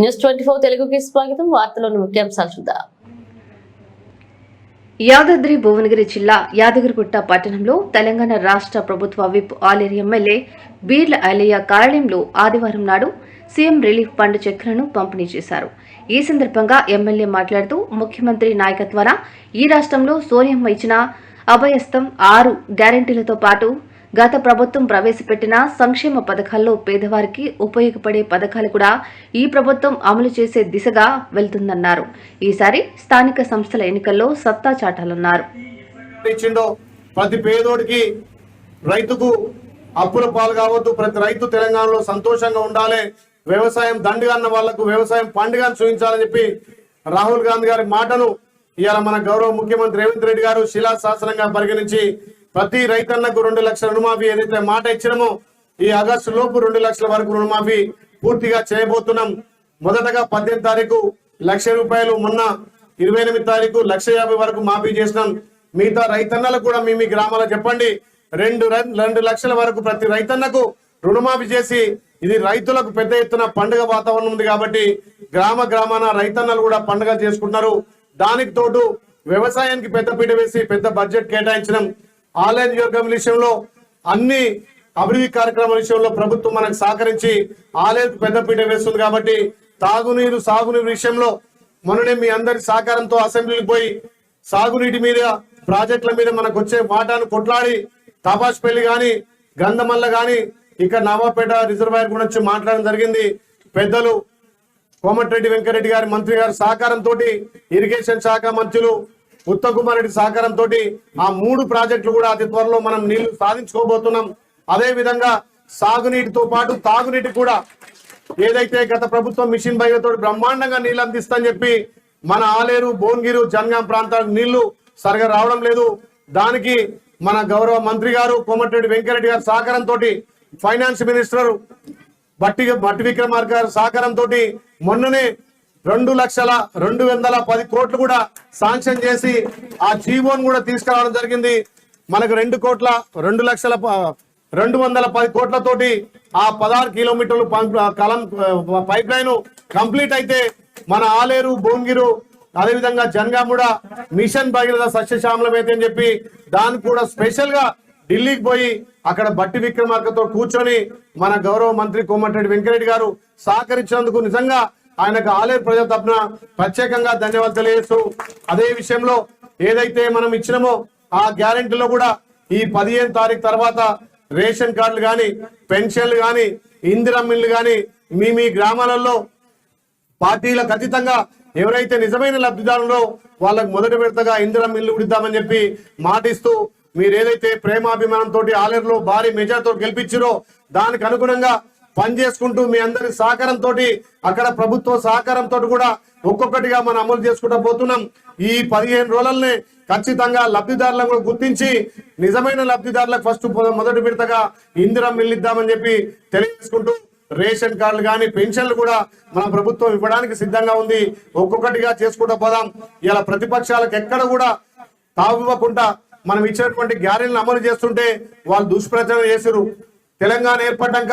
News twenty four తెలుగుకి స్వాగతం. వార్తలోని ముఖ్యాంశాలు చూద్దాం. యాదాద్రి భువనగిరి జిల్లా యాదగిరిగుట్ట పట్టణంలో తెలంగాణ రాష్ట్ర ప్రభుత్వ విప్ ఆలేరు ఎమ్మెల్యే బీర్ల అలయ్య కార్యాలయంలో ఆదివారం నాడు సీఎం రిలీఫ్ ఫండ్ చెక్లను పంపిణీ చేశారు. ఈ సందర్భంగా ఎమ్మెల్యే మాట్లాడుతూ ముఖ్యమంత్రి నాయకత్వాన ఈ రాష్ట్రంలో సోనియమ్మ ఇచ్చిన అభయస్థం ఆరు గ్యారంటీలతో పాటు గత ప్రభుత్వం ప్రవేశపెట్టిన సంక్షేమ పథకాల్లో పేదవారికి ఉపయోగపడే పథకాలు కూడా ఈ ప్రభుత్వం అమలు చేసే దిశగా వెళ్తుందన్నారు. ఈసారి స్థానిక సంస్థల ఎన్నికల్లో సత్తా చాటాలన్నారు. ప్రతి పేదోడికి రైతుకు అప్పుల పాలు కావద్దు ప్రతి రైతు తెలంగాణలో సంతోషంగా ఉండాలి వ్యవసాయం దండుగా అన్న వాళ్ళకు వ్యవసాయం పండుగను చూపించాలని చెప్పి రాహుల్ గాంధీ గారి మాటను ఇవాళ మన గౌరవ ముఖ్యమంత్రి రేవంత్ రెడ్డి గారు శిలాశాసనంగా పరిగణించి ప్రతి రైతన్నకు రెండు లక్షల రుణమాఫీ ఏదైతే మాట ఇచ్చినామో ఈ ఆగస్టు లోపు రెండు లక్షల వరకు రుణమాఫీ పూర్తిగా చేయబోతున్నాం. మొదటగా పద్దెనిమిది తారీఖు లక్ష రూపాయలు మొన్న ఇరవై ఎనిమిది తారీఖు లక్ష యాభై వరకు మాఫీ చేసినాం. మిగతా రైతన్నలకు కూడా మీ మీ గ్రామాల చెప్పండి. రెండు రెండు లక్షల వరకు ప్రతి రైతన్నకు రుణమాఫీ చేసి ఇది రైతులకు పెద్ద ఎత్తున పండుగ వాతావరణం ఉంది కాబట్టి గ్రామ గ్రామాన రైతన్నలు కూడా పండుగ చేసుకుంటున్నారు. దానికి తోడు వ్యవసాయానికి పెద్దపీట వేసి పెద్ద బడ్జెట్ కేటాయించడం ఆలయ యోగం విషయంలో అన్ని అభివృద్ధి కార్యక్రమాల విషయంలో ప్రభుత్వం మనకు సహకరించి ఆలయకు పెద్దపీట వేస్తుంది కాబట్టి తాగునీరు సాగునీరు విషయంలో మొన్ననే మీ అందరి సహకారంతో అసెంబ్లీకి పోయి సాగునీటి మీద ప్రాజెక్టుల మీద మనకు వచ్చే వాటాను కొట్లాడి తపాష్పల్లి గాని గంధమల్ల గాని ఇక్కడ నవాపేట రిజర్వాయర్ గురించి మాట్లాడడం జరిగింది. పెద్దలు కోమటిరెడ్డి వెంకరెడ్డి గారి మంత్రి గారి సహకారంతో ఇరిగేషన్ శాఖ మంత్రులు ఉత్తమ్ కుమార్ రెడ్డి సహకారంతో ఆ మూడు ప్రాజెక్టులు కూడా అతి త్వరలో మనం నీళ్ళు సాధించుకోబోతున్నాం. అదే విధంగా సాగునీటితో పాటు తాగునీటి కూడా ఏదైతే గత ప్రభుత్వం మిషన్ భగీరథతో బ్రహ్మాండంగా నీళ్ళు అందిస్తా చెప్పి మన ఆలేరు భువనగిరు జనగాం ప్రాంతాలకు నీళ్ళు సరిగా రావడం లేదు. దానికి మన గౌరవ మంత్రి గారు కోమటిరెడ్డి వెంకరెడ్డి గారి సహకారంతో ఫైనాన్స్ మినిస్టర్ బట్టి బట్టి విక్రమార్క గారి సహకారంతో మొన్ననే రెండు లక్షల రెండు వందల పది కోట్లు కూడా శాంక్షన్ చేసి ఆ జీవోను కూడా తీసుకురావడం జరిగింది. మనకు రెండు కోట్ల రెండు లక్షల రెండు వందల పది కోట్లతోటి ఆ పదహారు కిలోమీటర్లు కలం పైప్ లైన్ కంప్లీట్ అయితే మన ఆలేరు భువనగిరు అదేవిధంగా జనగాముడ మిషన్ భగీరథ సస్యశ్యామలమైతే అని చెప్పి దానికి కూడా స్పెషల్గా ఢిల్లీకి పోయి అక్కడ బట్టి విక్రమార్కతో కూర్చొని మన గౌరవ మంత్రి కోమటిరెడ్డి వెంకరెడ్డి గారు సహకరించినందుకు నిజంగా ఆయనకు ఆలయ ప్రజల తరపున ప్రత్యేకంగా ధన్యవాదాలు తెలియజేస్తూ అదే విషయంలో ఏదైతే మనం ఇచ్చినామో ఆ గ్యారెంటీలో కూడా ఈ పదిహేను తారీఖు తర్వాత రేషన్ కార్డులు కానీ పెన్షన్లు కానీ ఇందిరా మిల్లు కానీ మీ మీ గ్రామాలలో పార్టీలకు అతీతంగా ఎవరైతే నిజమైన లబ్ధిదారులో వాళ్ళకు మొదటి విడతగా ఇందిరం ఇల్లు ఉడిద్దామని చెప్పి మాటిస్తూ మీరు ఏదైతే ప్రేమాభిమానంతో ఆలయంలో భారీ మెజార్తో గెలిపించారో దానికి అనుగుణంగా పనిచేసుకుంటూ మీ అందరి సహకారంతో అక్కడ ప్రభుత్వ సహకారంతో కూడా ఒక్కొక్కటిగా మనం అమలు చేసుకుంటూ పోతున్నాం. ఈ పదిహేను రోజులనే ఖచ్చితంగా లబ్ధిదారులను కూడా గుర్తించి నిజమైన లబ్ధిదారులకు ఫస్ట్ మొదటి విడతగా ఇందిరం మిల్లిద్దామని చెప్పి తెలియజేసుకుంటూ రేషన్ కార్డులు కానీ పెన్షన్లు కూడా మన ప్రభుత్వం ఇవ్వడానికి సిద్ధంగా ఉంది. ఒక్కొక్కటిగా చేసుకుంటూ పోదాం. ఇలా ప్రతిపక్షాలకు ఎక్కడ కూడా తావివ్వకుండా మనం ఇచ్చినటువంటి గ్యారెంటీలు అమలు చేస్తుంటే వాళ్ళు దుష్ప్రచారం చేశారు తెలంగాణ ఏర్పడ్డాక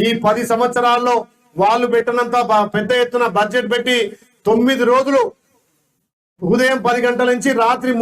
ఈ పది సంవత్సరాల్లో వాళ్ళు పెట్టినంత పెద్ద ఎత్తున బడ్జెట్ పెట్టి తొమ్మిది రోజులు ఉదయం పది గంటల నుంచి రాత్రి